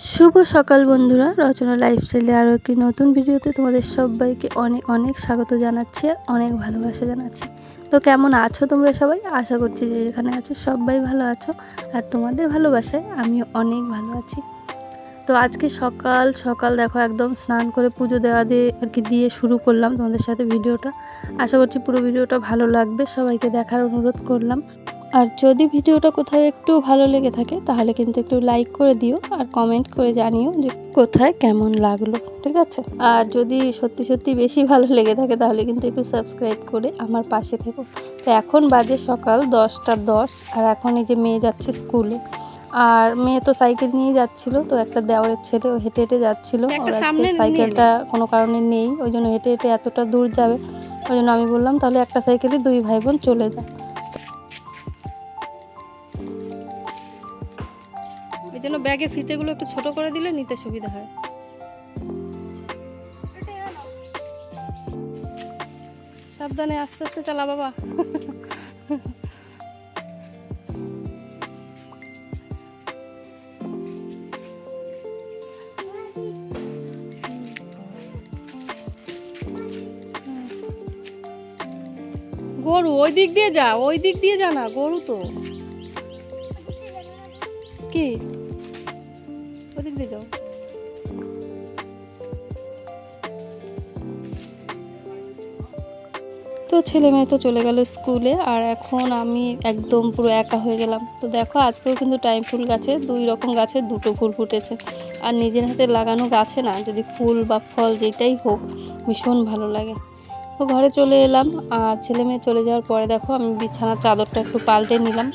শুভ সকাল বন্ধুরা। রচনা লাইফস্টাইলে আরও একটি নতুন ভিডিওতে তোমাদের সবাইকে অনেক অনেক স্বাগত জানাচ্ছি, অনেক ভালোবাসা জানাচ্ছি। তো কেমন আছো তোমরা সবাই? আশা করছি যে যেখানে আছো সবাই ভালো আছো। আর তোমাদের ভালোবাসায় আমিও অনেক ভালো আছি। তো আজকে সকাল সকাল দেখো একদম স্নান করে পুজো দেওয়া দিয়ে আর কি দিয়ে শুরু করলাম তোমাদের সাথে ভিডিওটা। আশা করছি পুরো ভিডিওটা ভালো লাগবে। সবাইকে দেখার অনুরোধ করলাম। আর যদি ভিডিওটা কোথাও একটু ভালো লেগে থাকে তাহলে কিন্তু একটু লাইক করে দিও আর কমেন্ট করে জানিও যে কোথায় কেমন লাগল ঠিক আছে? আর যদি সত্যি সত্যি বেশি ভালো লেগে থাকে তাহলে কিন্তু একটু সাবস্ক্রাইব করে আমার পাশে থেকো। তো এখন বাজে সকাল দশটা দশ আর এখন এই যে মেয়ে যাচ্ছে স্কুলে আর মেয়ে তো সাইকেল নিয়ে যাচ্ছিল তো একটা দেওয়ারের ছেলে ও হেঁটে হেঁটে যাচ্ছিল। সাইকেলটা কোনো কারণে নেই ওই জন্য হেঁটে হেঁটে এতটা দূর যাবে। ওই জন্য আমি বললাম তাহলে একটা সাইকেলে দুই ভাই বোন চলে যায় এই জন্য ব্যাগের ফিতেগুলো একটু ছোট করে দিলে নিতে সুবিধা হয়। সাবধানে, আস্তে আস্তে চালা বাবা। গরু, ওই দিক দিয়ে যা, ওই দিক দিয়ে যা না, গরু তো। কি? যাও তো ছেলে মেয়ে তো চলে গেল স্কুলে, আর এখন আমি একদম পুরো একা হয়ে গেলাম। তো দেখো, আজকেও কিন্তু টাইম ফুল গাছে, দুই রকম গাছে দুটো ফুল ফুটেছে। আর নিজের হাতে লাগানো গাছে না, যদি ফুল বা ফল যেটাই হোক, ভীষণ ভালো লাগে। তো ঘরে চলে এলাম, আর ছেলে মেয়ে চলে যাওয়ার পরে দেখো, আমি বিছানার চাদরটা একটু পাল্টে নিলাম।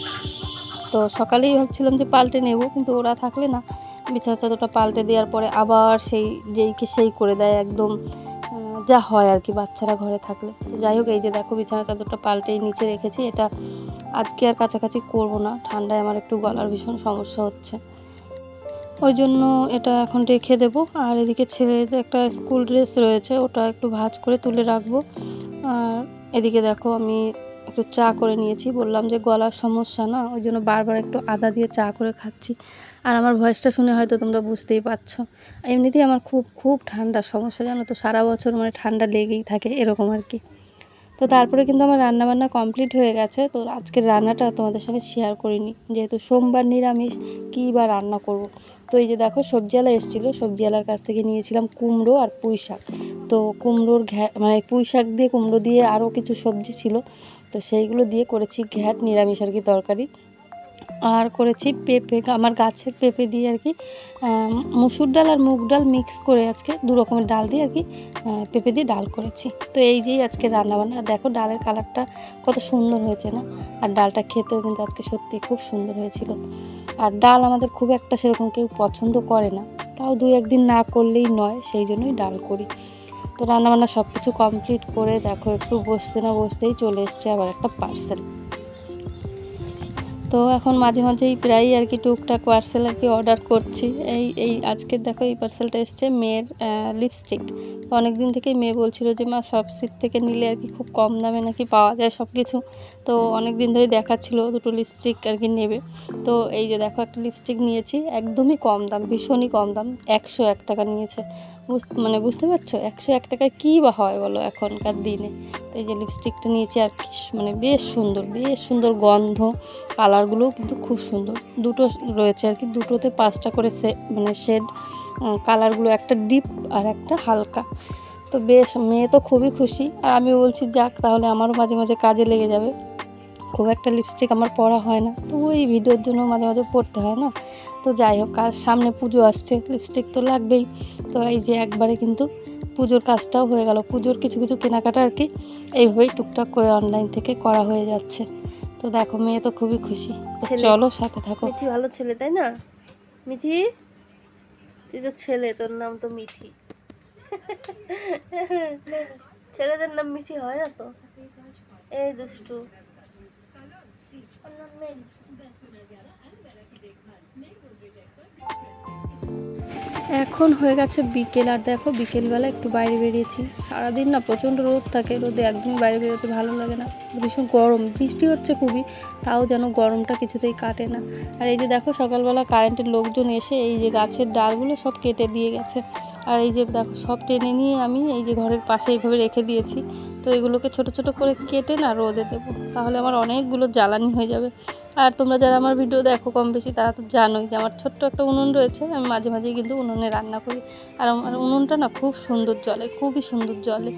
তো সকালেই ভাবছিলাম যে পাল্টে নেব, কিন্তু ওরা থাকলে না বিছানার চাদরটা পাল্টে দেওয়ার পরে আবার সেই যেইকে সেই করে দেয় একদম যা হয় আর কি বাচ্চারা ঘরে থাকলে। তো যাই হোক, এই যে দেখো বিছানার চাদরটা পাল্টেই নিচে রেখেছি। এটা আজকে আর কাছাকাছি করব না, ঠান্ডায় আমার একটু গলার ভীষণ সমস্যা হচ্ছে। ওই জন্য এটা এখন রেখে দেব। আর এদিকে ছেলের একটা স্কুল ড্রেস রয়েছে, ওটা একটু ভাজ করে তুলে রাখব। আর এদিকে দেখো আমি একটু চা করে নিয়েছি। বললাম যে গলার সমস্যা না, ওই জন্য বারবার একটু আদা দিয়ে চা করে খাচ্ছি। আর আমার ভয়েসটা শুনে হয়তো তোমরা বুঝতেই পারছ। এমনিতেই আমার খুব খুব ঠান্ডার সমস্যা, জানো তো? সারা বছর মানে ঠান্ডা লেগেই থাকে, এরকম আর কি। তো তারপরে কিন্তু আমার রান্নাবান্না কমপ্লিট হয়ে গেছে। তো আজকের রান্নাটা তোমাদের সঙ্গে শেয়ার করিনি। যেহেতু সোমবার নিরামিষ, কী বা রান্না করব? তো এই যে দেখো, সবজিওয়ালা এসেছিল। সবজিওয়ালার কাছ থেকে নিয়েছিলাম কুমড়ো আর পুঁই শাক তো কুমড়োর ঘ্যা মানে পুঁই শাক দিয়ে, কুমড়ো দিয়ে আরও কিছু সবজি ছিল। তো সেইগুলো দিয়ে করেছি ঘ্যাট, নিরামিষ আর কি তরকারি। আর করেছি পেঁপে, আমার গাছের পেঁপে দিয়ে আর কি মুসুর ডাল আর মুগ ডাল মিক্স করে আজকে দু রকমের ডাল দিয়ে আর কি পেঁপে দিয়ে ডাল করেছি। তো এই যেই আজকে রান্নাবান্না, আর দেখো ডালের কালারটা কত সুন্দর হয়েছে না? আর ডালটা খেতেও কিন্তু আজকে সত্যি খুব সুন্দর হয়েছিল। আর ডাল আমাদের খুব একটা সেরকম কেউ পছন্দ করে না। তাও দু একদিন না করলেই নয়, সেই জন্যই ডাল করি। তো রান্নাবান্না সব কিছু কমপ্লিট করে দেখো, একটু বসতে না বসতেই চলে এসছে আবার একটা পার্সেল তো এখন মাঝে মাঝেই প্রায়ই আর কি টুকটাক পার্সেল আর কি অর্ডার করছি। এই এই আজকে দেখো এই পার্সেলটা এসছে মেয়ের লিপস্টিক অনেক দিন থেকেই মেয়ে বলছিল যে, মা, সব সিট থেকে নিলে আর কি খুব কম দামে নাকি পাওয়া যায় সব কিছু তো অনেক দিন ধরে দেখাচ্ছিল দুটো লিপস্টিক আর কি নেবে। তো এই যে দেখো একটা লিপস্টিক নিয়েছি, একদমই কম দাম, ভীষণই কম দাম, একশো এক টাকা নিয়েছে। মানে বুঝতে পারছ? একশো এক টাকায় কী বা হয় বলো এখনকার দিনে? তো এই যে লিপস্টিকটা নিয়েছি আর কি মানে বেশ সুন্দর বেশ সুন্দর গন্ধ। কালারগুলোও কিন্তু খুব সুন্দর। দুটো রয়েছে আর কি, দুটোতে পাঁচটা করে সে মানে শেড কালারগুলো একটা ডিপ আর একটা হালকা। তো বেশ, মেয়ে তো খুবই খুশি। আর আমি বলছি, যাক, তাহলে আমারও মাঝে মাঝে কাজে লেগে যাবে। খুব একটা লিপস্টিক আমার পরা হয় না। তো ওই ভিডিওর জন্য মাঝে মাঝে পরতে হয় না। তো যাই হোক কাজ সামনে পুজো আসছে লিপস্টিক তো লাগবেই। তো এই যে একবারে কিন্তু পুজোর কাজটাও হয়ে গেল। পুজোর কিছু কিছু কেনাকাটা আর কি এইভাবেই টুকটাক করে অনলাইন থেকে করা হয়ে যাচ্ছে। তো দেখো মেয়ে তো খুবই খুশি। চলো সাথে থাকো। মিঠি ভালো ছেলে তাই না? মিঠি? তুই তো ছেলে তোর নাম তো মিঠি। ছেলেদের নাম মিঠি হয় না তো? এই দুষ্টু। এখন হয়ে গেছে বিকেল, আর দেখো বিকেলবেলা একটু বাইরে বেরিয়েছি। সারাদিন না প্রচণ্ড রোদ থাকে, রোদে একদমই বাইরে বেরোতে ভালো লাগে না। ভীষণ গরম, বৃষ্টি হচ্ছে খুবই, তাও যেন গরমটা কিছুতেই কাটে না। আর এই যে দেখো সকালবেলা কারেন্টের লোকজন এসে এই যে গাছের ডালগুলো সব কেটে দিয়ে গেছে। আর এই যে দেখো, সব টেনে নিয়ে আমি এই যে ঘরের পাশে এইভাবে রেখে দিয়েছি। তো এগুলোকে ছোট ছোট করে কেটে না রোদে দেবো। তাহলে আমার অনেকগুলো জ্বালানি হয়ে যাবে। আর তোমরা যারা আমার ভিডিও দেখো কম বেশি, তারা তো জানোই যে আমার ছোট্ট একটা উনুন রয়েছে। আমি মাঝে মাঝেই কিন্তু উনুনে রান্না করি। আর আমার উনুনটা না খুব সুন্দর জলে খুবই সুন্দর জলে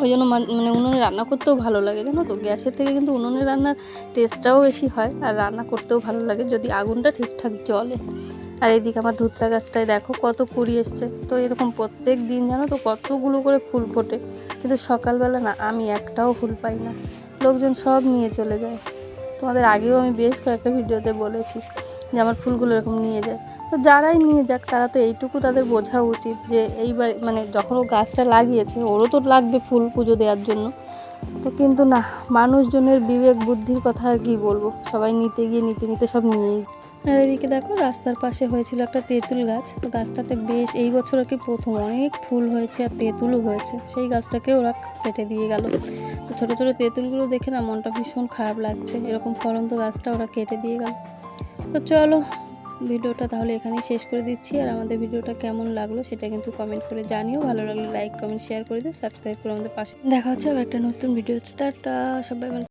ওই জন্য মান- উনুনে রান্না করতেও ভালো লাগে, জানো তো? গ্যাসের থেকে কিন্তু উনুনে রান্নার টেস্টটাও বেশি হয়, আর রান্না করতেও ভালো লাগে যদি আগুনটা ঠিকঠাক জ্বলে। আর এইদিকে আমার ধুতরা গাছটায় দেখো কত কুড়ি এসছে। তো এরকম প্রত্যেক দিন জানো তো কতগুলো করে ফুল ফোটে। কিন্তু সকালবেলা না আমি একটাও ফুল পাই না। লোকজন সব নিয়ে চলে যায়। তোমাদের আগেও আমি বেশ কয়েকটা ভিডিওতে বলেছি যে আমার ফুলগুলো এরকম নিয়ে যায়। তো যারাই নিয়ে যাক, তারা তো এইটুকু তাদের বোঝা উচিত যে এইবার মানে যখন ও গাছটা লাগিয়েছে, ওরও তো লাগবে ফুল পুজো দেওয়ার জন্য। তো কিন্তু না, মানুষজনের বিবেক, বুদ্ধির কথা আর কি বলব? সবাই নিতে গিয়ে নিতে নিতে সব নিয়েই আর এদিকে দেখো, রাস্তার পাশে হয়েছিল একটা তেঁতুল গাছ। তো গাছটাতে বেশ এই বছর আর কি প্রথম অনেক ফুল হয়েছে আর তেঁতুলও হয়েছে। সেই গাছটাকে ওরা কেটে দিয়ে গেল। তো ছোটো ছোটো তেঁতুলগুলো দেখে না মনটা ভীষণ খারাপ লাগছে। এরকম ফলন্ত গাছটা ওরা কেটে দিয়ে গেল। তো চলো, ভিডিওটা তাহলে এখানেই শেষ করে দিচ্ছি। আর আমাদের ভিডিওটা কেমন লাগল সেটা কিন্তু কমেন্ট করে জানিও। ভালো লাগলে লাইক কমেন্ট শেয়ার করে দিও। সাবস্ক্রাইব করে আমাদের পাশে। দেখা হচ্ছে আবার একটা নতুন ভিডিও টাটা, সবাই